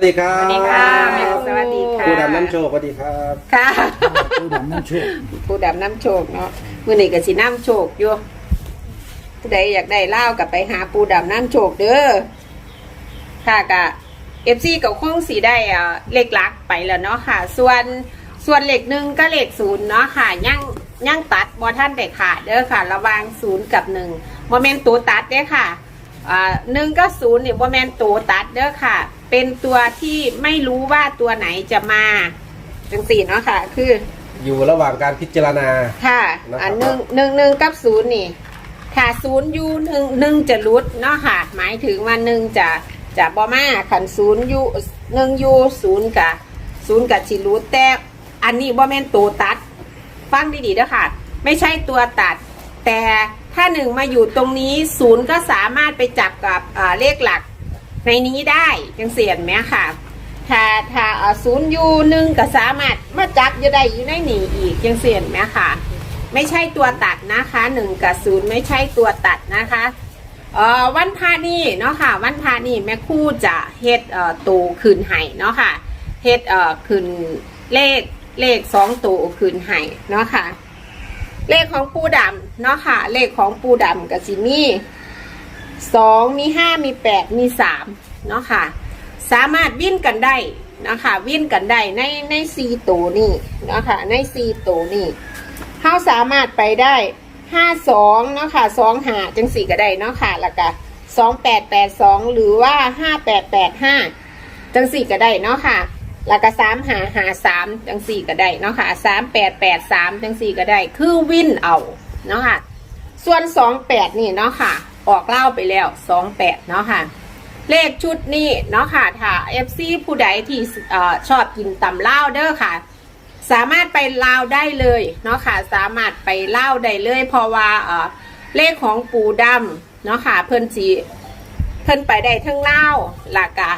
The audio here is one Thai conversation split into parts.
วัสดีครับสวัสดีค่ะแม่สวัสดีค่ะ ผู้ดำน้ำโชคสวัสดีครับค่ะ ผู้ดำน้ำโชคผู้ดำน้ำโชคเนาะมื่อนี้ก็สิน้ำโชคอยู่ผู้ใดอยากได้เล่าวกับไปหาปูดำน้ำโชคเด้อค่ะกะเอฟซีกับคงสีได้อ่าเลขหลักไปแล้วเนาะค่ะ ส่วนส่วนเลขหนึ่งก็เลขศูนย์เนาะค่ะย่างย่างตัดบอท่านเด็ขาดเด้อค่ะ ระหวางศูนย์กับหนึ่งโมเมนตัวตัดเด้อค่ะอ่า หนึ่งก็ศูนย์เนี่ยโมเมนตัวตัดเด้อค่ะ เป็นตัวที่ไม่รู้ว่าตัวไหนจะมาจังสี่เนาะค่ะ คืออยู่ระหว่างการพิจารณา ค่ะนะครับอันหนึ่งหนึ่งหนึ่งกับศูนย์นี่ค่ะศูนย์ยูหนึ่งหนึ่งจะรุดเนาะค่ะ หมายถึงว่าหนึ่งจะจะบอมาขันศูนย์ยูหนึ่งยูศูนย์กับศูนย์กับชิรุดแต่อันนี้บ่แม่นตัวตัด ฟังดีๆเด้อค่ะ ไม่ใช่ตัวตัดแต่ ถ้าหนึ่งมาอยู่ตรงนี้ศูนย์ก็สามารถไปจับกับเลขหลักในนี้ได้จังเสียนไหมค่ะ ถ้าถ้าศูนย์ยูหนึ่งก็สามารถมาจับอยู่ได้อยู่ในหนีอีกจังเสียนไหมค่ะ ไม่ใช่ตัวตัดนะคะหนึ่งกับศูนย์ไม่ใช่ตัวตัดนะคะเอ่อวันพานี่เนาะค่ะ วันพานี่แม่คู่จะเฮ็ดเอ่อตูคืนไห้เนาะค่ะเฮ็ดเอ่อคืนเลขเลขสองตูคืนไห้เนาะค่ะ เลขของปูดำเนาะค่ะ เลขของปูดำกับสิมีสองมีห้ามีแปดมีสามเนาะค่ะ สามารถวิ่นกันได้นะคะวิ่นกันได้ในในซีตัวนี่นะคะในซีตัวนี่เขาสามารถไปได้ห้าสองเนาะค่ะสองหาจังสี่ก็ได้เนาะค่ะแล้วก็สองแปดแปดสองหรือว่าห้าแปดแปดห้าจังสี่ก็ได้เนาะค่ะ แล้วก็สามหาหาสามจังสี่ก็ได้เนาะค่ะสามแปดแปดสามจังสี่ก็ได้ คือวินเอาเนาะค่ะ ส่วนสองแปดนี่เนาะค่ะ ออกเล่าไปแล้วสองแปดเนาะค่ะ เลขชุดนี้เนาะค่ะถ้า FC ผู้ใดที่ชอบกินตำเล่าเด้อค่ะ สามารถไปลาวได้เลยเนาะค่ะ สามารถไปเล่าได้เลย เพราะว่าเลขของปูดำเนาะค่ะ เพิ่นสีเพิ่นไปได้ทั้งเล่าหลักกะ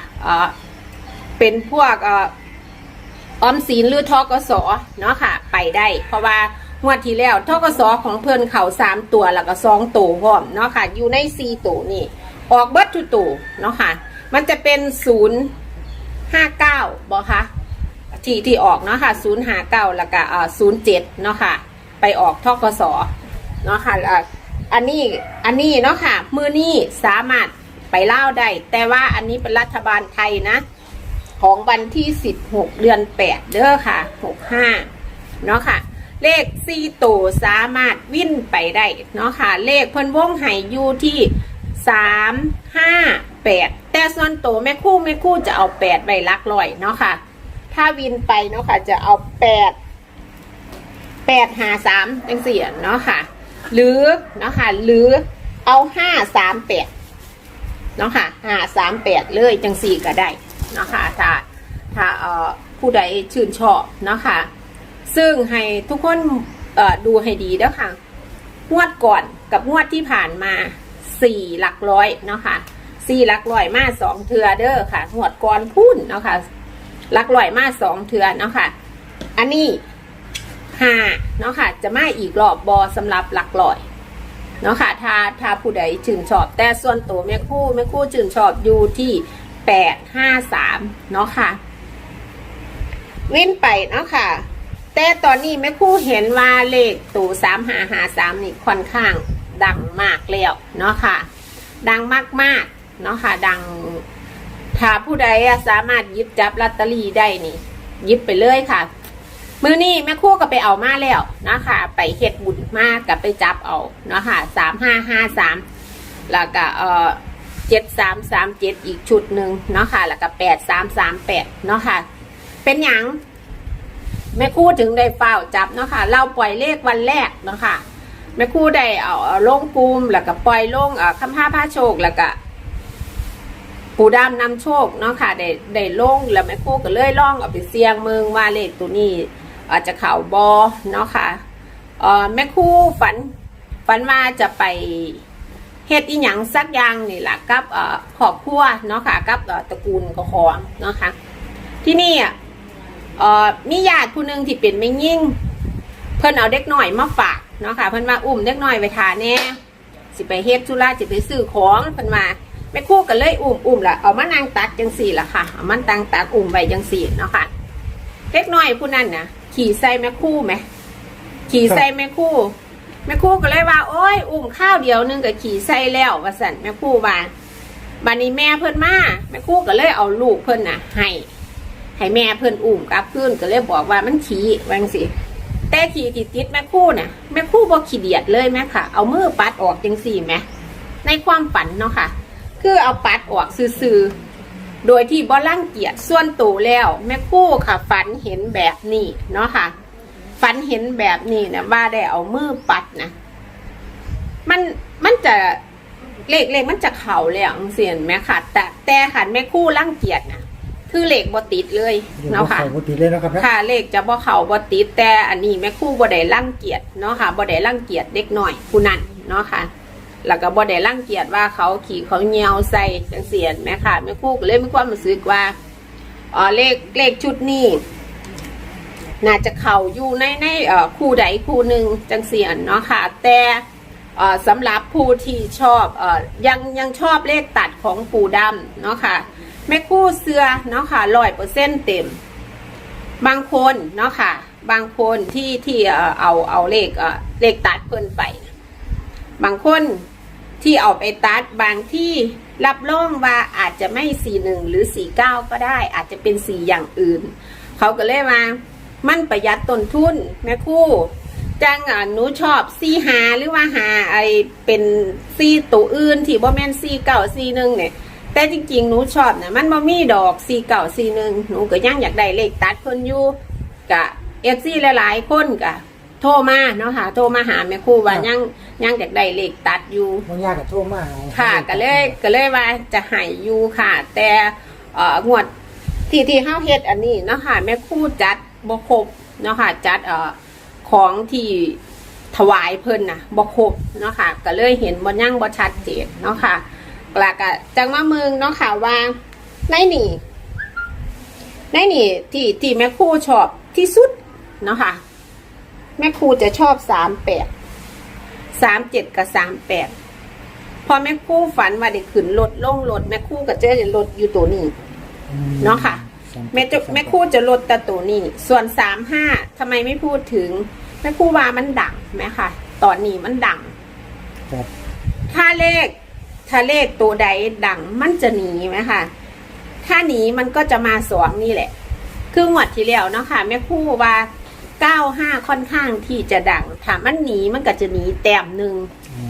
เป็นพวกออมสินหรือทกสเนาะค่ะ ไปได้ เพราะว่างวดที่แล้วทกสของเพิ่อนเขาสามตัวแล้วก็สองตัวพร้อมเนาะค่ะ อยู่ในสี่ตัวนี่ออกเบิร์ตทุตัวเนาะค่ะ มันจะเป็นศูนย์ห้าเก้าบอคะที่ที่ออกเนาะค่ะศูนย์ห้าเก้าแล้วก็ศูนย์เจ็ดเนาะค่ะ ไปออกทกสเนาะค่ะอันนี้อันนี้เนาะค่ะ มือนี้สามารถไปเล่าได้ แต่ว่าอันนี้เป็นรัฐบาลไทยนะ ของวันที่ 16 เดือน 8 เด้อค่ะ 65 เนาะค่ะ เลขสี่ตัวสามารถวิ่นไปได้เนาะค่ะ เลขเพิ่นวงไห่อยู่ที่ 3 5 8 แต่ส่วนตัวแม่คู่แม่คู่จะเอา8ใบลักลอยเนาะค่ะ ถ้าวินไปเนาะค่ะจะเอา 8 8หา3จังสี่เนาะค่ะ หรือเนาะค่ะหรือเอา 5 3 8เนาะค่ะห้าสามแปดเลยจังสี่ก็ได้ นาะค่ะถ้าถ้าผู้ใดชื่นชอบเนาะค่ะซึ่งให้ทุกคนดูให้ดีเด้อค่ะ งวดก่อนกับงวดที่ผ่านมาสี่หลักร้อยเนาะค่ะสี่หลักร้อยมาสองเทือเด้อค่ะ งวดก่อนพุ่นเนาะค่ะหลักร้อยมาสองเทือเนาะค่ะ อันนี้ห้าเนาะค่ะ จะมาอีกรอบบอสำหรับหลักร้อยเนาะค่ะถ้าถ้าผู้ใดชื่นชอบ แต่ส่วนตัวแม่คู่แม่คู่ชื่นชอบอยู่ที่ แปดห้าสามเนาะค่ะ วิ่นไปเนาะค่ะ แต่ตอนนี้แม่คู่เห็นว่าเลขตัวสามหาหาสามนี่ค่อนข้างดังมากแล้วเนาะค่ะ ดังมากๆเนาะค่ะ ดังถ้าผู้ใดอะสามารถยิบจับลอตเตอรี่ได้นี่ยิบไปเลยค่ะ มือนี่แม่คู่ก็ไปเอามาแล้วนะคะ ไปเฮ็ดบุญมากกับไปจับเอาเนาะค่ะสามห้าห้าสามแล้วก็เออ เจ็ดสามสามเจ็ดอีกชุดหนึ่งเนาะค่ะ แล้วก็แปดสามสามแปดเนาะค่ะ เป็นหยังแม่คู่ถึงได้เฝ้าจับเนาะค่ะ เราปล่อยเลขวันแรกเนาะค่ะแม่คู่ได้เอาเอาลงกลมแล้วก็ปล่อยลงเอ่อคำพ้าผ้าโชคแล้วก็ปูดำนำโชคเนาะค่ะได้ได้ลงแล้วแม่คู่ก็เลยล่องเอาไปเสียงเมืองว่าเลขตัวนี้อาจจะเข่าบอเนาะค่ะเอ่อแม่คู่ฝันฝันว่าจะไป เฮ็ดอีหยังสักอย่างนี่แหละกับเอ่อครอบครัวเนาะค่ะกับเอ่อตระกูลกของเนาะค่ะที่นี่อะเอ่อมีญาติผู้หนึ่งที่เป็นไม่ยิ่ง เพิ่นเอาเด็กหน่อยมาฝากเนาะค่ะเพิ่นว่าอุ้มเด็กหน่อยไปทานแน่สิไปเฮ็ดธุระสิไปซื้อของเพิ่นว่าแม่คู่ก็เลยอุ้มอุ้มละเอามานั่งตักจังสี่ละค่ะเอามันตังตักอุ้มไว้จังสี่เนาะค่ะเล็กน้อยผู้นั้นนะขี่ใส่แม่คู่ไหมขี่ใส่แม่คู่ แม่ครู่ก็เลยว่า โอ้ยอุ้มข้าวเดียวนึงก็ขี่ใส่แล้วว่าสันแม่ครู่ว่าบัดนี้แม่เพิ่นมาแม่ครู่ก็เลยเอาลูกเพิ่นน่ะ ให้ให้แม่เพิ่นอุ้มกลับขึ้นก็เลยบอกว่ามันขี่วังสิแต่ขี่ติดติดแม่ครู่น่ะแม่ครู่บ่ขี้เดียดเลยแม่ค่ะ เอามือปัดออกจังสี่แม่ในความฝันเนาะค่ะ คือเอาปัดออกซื่อๆโดยที่บ่รังเกียจส่วนตัวแล้ว แม่คู่ค่ะฝันเห็นแบบนี้เนาะค่ะ ฝันเห็นแบบนี้นะว่าได้เอามือปัดนะมันมันจะเลขเลขมันจะเข่าแล้วจังเสียนไหมค่ะ แต่แต่ขันแม่ครู่รังเกียจนะคือเลขบ่ติดเลยเดี๋ยวเนาะค่ะใส่ปกติเลยนะครับนะค่ะ เลขจะบ่เข่าบ่ติดแต่อันนี้แม่ครู่บ่ได้รังเกียจเนาะค่ะบ่ได้รังเกียจเด็กน้อยผู้นั้นเนาะค่ะแล้วก็บ่ได้รังเกียจว่าเขาขี่เขาเหนียวใส่จังเสียนแม่ค่ะแม่ครู่ก็เลยมีความรู้สึกว่าอ๋อเลขเลขชุดนี้ น่าจะเข่าอยู่ในในคู่ใดคู่หนึ่งจังเสียนเนาะค่ะ แต่สำหรับผู้ที่ชอบอยังยังชอบเลขตัดของปู่ดำเนาะค่ะแม่คู่เสื้อเนาะค่ะร้อยเปอร์เซ็นต์เต็ม บางคนเนาะค่ะ บางคนที่ที่เอาเอาเลขเลขตัดเพิ่นไป บางคนที่เอาไปตัดบางที่รับรองว่าอาจจะไม่สี่หนึ่งหรือสี่เก้าก็ได้ อาจจะเป็นสีอย่างอื่น เขาก็เลยมา มันประหยัดต้นทุนแม่ครู่จังอะหนูชอบซีหาหรือว่าหาไอเป็นซีตัวอื่นที่บ่แม่นซีเก่าซีหนึ่งเนี่ยแต่จริงๆหนูชอบนะมันบ่มีดอกซีเก่าซีหนึ่งหนูก็ยังอยากได้เลขตัดเพิ่นอยู่กะเอฟซีหลายๆคนกะโทรมาเนาะค่ะ โทรมาหาแม่ครู่ว่ายังยังอยากได้เลขตัดอยู่มันยากกับโทษมากค่ะ ก็เลยก็เลยว่าจะใหายอยู่ค่ะ แต่เอ่องวดที่ที่เฮาเฮ็ดอันนี้เนาะค่ะแม่ครู่จัด บ่ครบเนาะค่ะจัดเอ่อของที่ถวายเพิ่นนะบ่ครบเนาะค่ะก็เลยเห็นบ่ยั่งบ่ชัดเจนเนาะค่ะแล้วก็จังมาเมืองเนาะค่ะว่าในนี่ในนี่ที่ที่แม่ครู่ชอบที่สุดเนาะค่ะแม่ครูจะชอบสามแปดสามเจ็ดกับสามแปดพอแม่ครู่ฝันว่าได้ขึ้นรถลงรถแม่ครู่ก็จะได้รถอยู่ตัวนี้เนาะค่ะ แม่จะแม่ครู่จะลดแต่ตัวนี้ ส่วนสามห้าทำไมไม่พูดถึง แม่ครู่ว่ามันดังไหมคะตอนนี้มันดังครับถ้าเลขถ้าเลขตัวใดดังมันจะหนีไหมคะถ้าหนีมันก็จะมาสองนี่แหละ คือหวดที่แล้วเนาะค่ะแม่ครู่ว่าเก้าห้าค่อนข้างที่จะดังถ้ามันหนีมันก็จะหนีแต้มหนึ่ง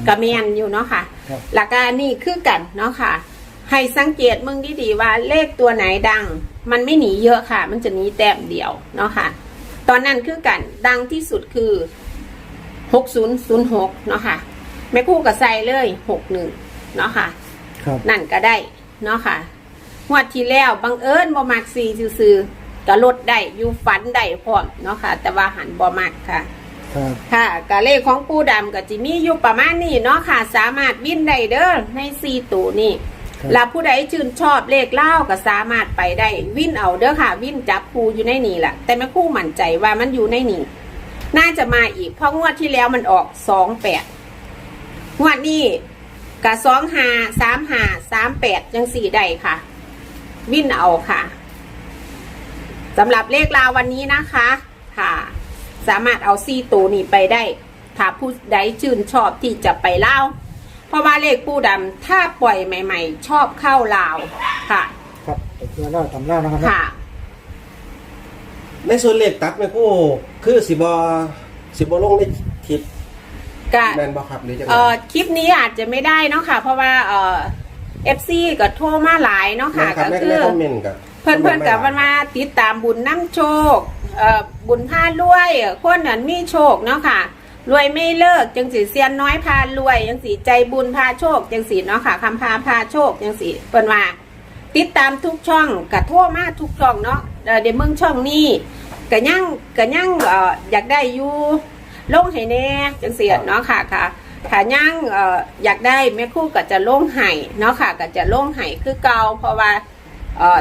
กระเมียนอยู่เนาะค่ะครับหลักการนี่คือกันเนาะค่ะ ให้สังเกตมึงดีๆว่าเลขตัวไหนดัง มันไม่หนีเยอะค่ะ มันจะหนีแต้มเดียวเนาะค่ะ ตอนนั้นคือกันดังที่สุดคือหกศูนย์ศูนย์หกเนาะค่ะแม่คู่กับใส่เลยหกหนึ่งเนาะค่ะ ครับ นั่นก็ได้เนาะค่ะงวดที่แล้วบังเอิญบ่มักซีซื่อๆก็ลดได้อยู่ฝันได้พร้อมเนาะค่ะ แต่ว่าหันบ่มักค่ะ ครับ ค่ะกะเลขของปูดำกับจิมีอยู่ประมาณนี้เนาะค่ะ สามารถวินได้เด้อในซีตูนี่ครับ แล้วผู้ใดชื่นชอบเลขเล่าก็สามารถไปได้ วิ่นเอาเด้อค่ะ วิ่นจับคูอยู่ในนี่แหละแต่ไม่คู่มั่นใจว่ามันอยู่ในนี่น่าจะมาอีกเพราะงวดที่แล้วมันออกสองแปดงวดนี้กับสองหาสามหาสามแปดยังสี่ได้ค่ะ วิ่นเอาค่ะสำหรับเลขราววันนี้นะคะค่ะ สามารถเอาซีตูนี่ไปได้ ถ้าผู้ใดชื่นชอบที่จะไปเล่า เพราะว่าเลขปูดำถ้าปล่อยใหม่ ๆ ชอบเข้าลาวค่ะ ครับเพื่อเล่าทำเล่านะครับนะค่ะ ในส่วนเลขตัดแม่ครู่คือสิบอสิบอลงในทิศก็ แมนบอครับหรือจะไงเอ่อคลิปนี้อาจจะไม่ได้เนาะค่ะ เพราะว่าเอ่อฟซีก็โทรมาหลายเนาะค่ะแม่นครับก็ในคือ ในคอมเมนต์กับเพื่อนเพื่อนๆกับมันมาติดตามบุญน้ำโชคเอ่อบุญพารวยคนนั้นมีโชคเนาะค่ะ รวยไม่เลิกจังสีเซียนน้อยพารวยจังสีใจบุญพาโชคจังสีเนาะค่ะคำพาพาโชคจังสีเปิ้นว่าติดตามทุกช่องกะโทั่วมาทุกช่องเนาะเอ่อเดี๋ยวมึงช่องนี้กะยั่งกะยั่งเอ่ออยากได้อยู่ลงให้แน่จังสีเนาะค่ะค่ะถ้ายั่งเอ่ออยากได้แม่คู่ก็จะลงให้เนาะค่ะก็จะลงให้คือเก่าเพราะว่าเอ่อ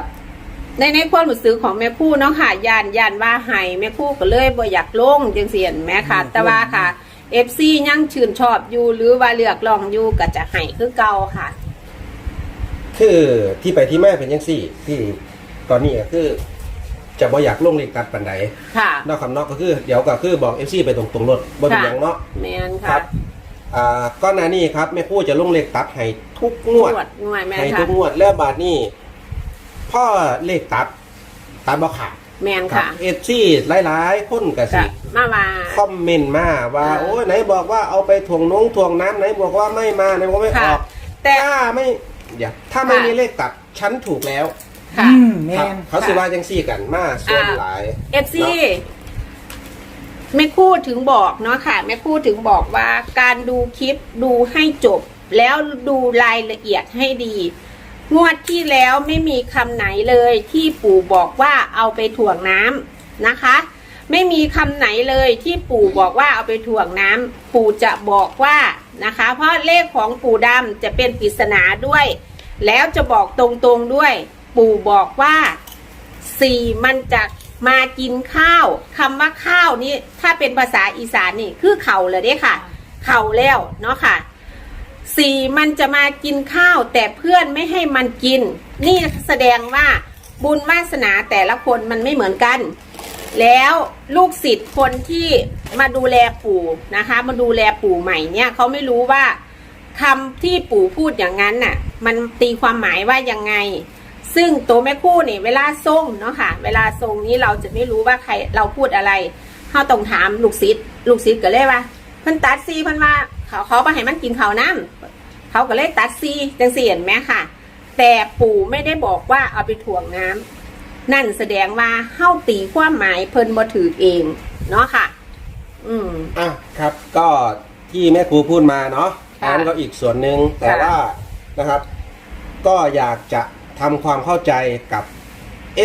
ในในความรู้สึกของแม่ครู่เนาะค่ะยานยานว่าไห้แม่ครู่ก็เลยบ่อยากลงจังเสียนแม่ค่ะ แต่ว่าค่ะ FC ยังชื่นชอบอยู่หรือว่าเลือกลองอยู่ก็จะให้คือเก่าค่ะ คือที่ไปที่แม่เป็นยังสี่ที่ตอนนี้ก็คือ จะบ่อยากลงเลขตัดปันใดค่ะนอกคำนอกก็คือ เดี๋ยวก็คือบอกเอฟซีไปตรงตรงๆรถบ่เป็นหยังเนาะแมนคค่ะรับอ่าก้อนหน้านี้ครับแม่ครู่จะลงเลขตัดให้ทุกงวดนวดหน่วยแมนให้ทุค่ะกงวดแล้วบาทนี้ พ่อเลขตัดตัดบ่ขาดแมนครับค่ะ เอฟซีหลายๆคนก็สิจะมาว่าคอมเมนต์มาว่าอ่า โอ้ยไหนบอกว่าเอาไปถ่วงน้องถ่วงน้ำไหนบอกว่าไม่มาไหนบอกว่าไม่อค่ะอก แต่ถ้าไม่อย่าถ้าไม่ค่ะมีเลขตัดฉันถูกแล้วค่ะอืมแมครับนเขาสิว่าจังซี่กันมาส่วนอ่าหลายเอฟซีไม่พูดถึงบอกเนาะค่ะไม่พูดถึงบอกว่าการดูคลิปดูให้จบ แล้วดูรายละเอียดให้ดี งวดที่แล้วไม่มีคำไหนเลยที่ปู่บอกว่าเอาไปถ่วงน้ำนะคะ ไม่มีคำไหนเลยที่ปู่บอกว่าเอาไปถ่วงน้ำปู่จะบอกว่านะคะ เพราะเลขของปู่ดำจะเป็นปริศนาด้วย แล้วจะบอกตรงๆด้วย ปู่บอกว่าสี่มันจะมากินข้าวคำว่าข้าวนี่ถ้าเป็นภาษาอีสานนี่คือเข่าเลยเด้ค่ะ เข่าแล้วเนาะค่ะ สี่มันจะมากินข้าวแต่เพื่อนไม่ให้มันกิน นี่แสดงว่าบุญวาสนาแต่ละคนมันไม่เหมือนกัน แล้วลูกศิษย์คนที่มาดูแลปู่นะคะ มาดูแลปู่ใหม่เนี่ยเขาไม่รู้ว่าคำที่ปู่พูดอย่างนั้นน่ะ มันตีความหมายว่ายังไง ซึ่งตัวแม่คู่เนี่ยเวลาทรงเนาะค่ะ เวลาทรงนี้เราจะไม่รู้ว่าใครเราพูดอะไรเขาต้องถามลูกศิษย์ลูกศิษย์ก็เลยว่าเพิ่นตัดซีเพิ่นว่า เขาเขาไปให้มันกินข้าวน้ำเขาก็เลยตัดซีจังเสียนไหมค่ะ แต่ปู่ไม่ได้บอกว่าเอาไปถ่วงน้ำนั่นแสดงว่าเฮ้าตีความหมายเพิ่นบ่ถือเองเนาะค่ะ อืมอะครับ ก็ที่แม่ครูพูดมาเนาะค่ะอันนั้นก็อีกส่วนหนึ่งแต่ค่ะว่านะครับ ก็อยากจะทำความเข้าใจกับ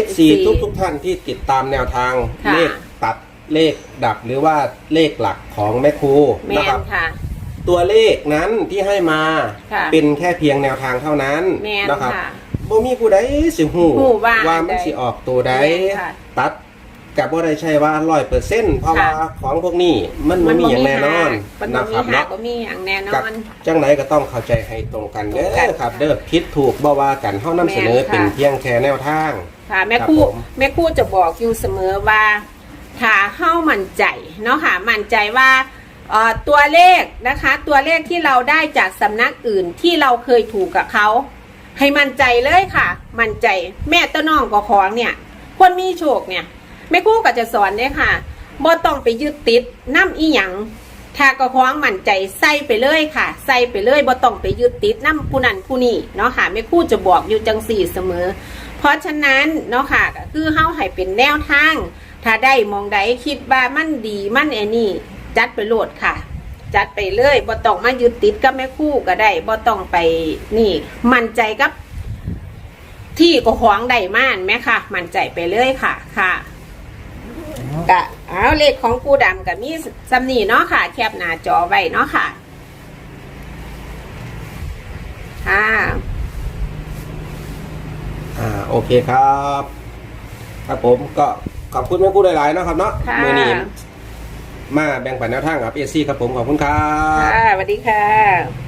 FC ทุกทุกๆท่านที่ติดตามแนวทางค่ะเลขตัดเลขดับหรือว่าเลขหลักของแม่ครูแมนะครันบค่ะ ตัวเลขนั้นที่ให้มาค่ะเป็นแค่เพียงแนวทางเท่านั้นแมนนะครับค่ะบ่มีผู้ใดสิหูฮู้ว่าว่ามันสิออกตัวใดแม่นค่ะตัดกับบ่ได้ใช่ว่าร้อยเปอร์เซ็นต์เพราะว่าค่ะ ของพวกนี้มันบ่มีอย่างแน่นอนมันนะบ่คมีรับหาเนาะก็มีอย่างแน่นกับอนจังไหนก็ต้องเข้าใจให้ตรงกันเด้ตรงกัอนครับค่ะเด้อผิดถูกบ่ว่ากันเฮานำเสนอแม่นค่ะ เป็นเพียงแค่แนวทาง ค่ะแม่ครับครู่ผม แม่ครู่จะบอกอยู่เสมอว่าถ้าเฮ้ามั่นใจเนาะค่ะมั่นใจว่าเอ่อ ตัวเลขนะคะตัวเลขที่เราได้จากสำนักอื่นที่เราเคยถูกกับเขา ให้มั่นใจเลยค่ะ มั่นใจแม่ต้นน้องก็ของเนี่ยคนมีโชคเนี่ยแม่คู่ก็จะสอนเนี่ยค่ะบ่ต้องไปยึดติดน้ำอีหยังถ้าก็คล้องมั่นใจใส่ไปเลยค่ะ ใส่ไปเลยบ่ต้องไปยึดติดน้ำผู้นั้นผู้นี้เนาะค่ะแม่คู่จะบอกอยู่จังสี่เสมอ เพราะฉะนั้นเนาะค่ะคือเฮาให้เป็นแนวทาง ถ้าได้มองใดคิดว่ามันดีมันไอ้นี่ จัดไปโหลดค่ะ จัดไปเลยบ่ต้องมายึดติดกับแม่ครู่ก็ได้บ่ต้องไปนี่ มั่นใจกับ ที่ก็ขวางได้ม่านไหมค่ะ มั่นใจไปเลยค่ะค่ะกะเอาเลขของปูดำกับมีสำนีเนาะค่ะ แคบหน้าจอไว้เนาะค่ะค่ะอ่าโอเคครับ ครับผมก็ขอบคุณแม่ครูหลายๆเนาะครับเนาะค่ะ มื้อนี้ มาแบ่งปันแนวทางกับ AC ครับผมขอบคุณครับ ค่ะสวัสดีค่ะ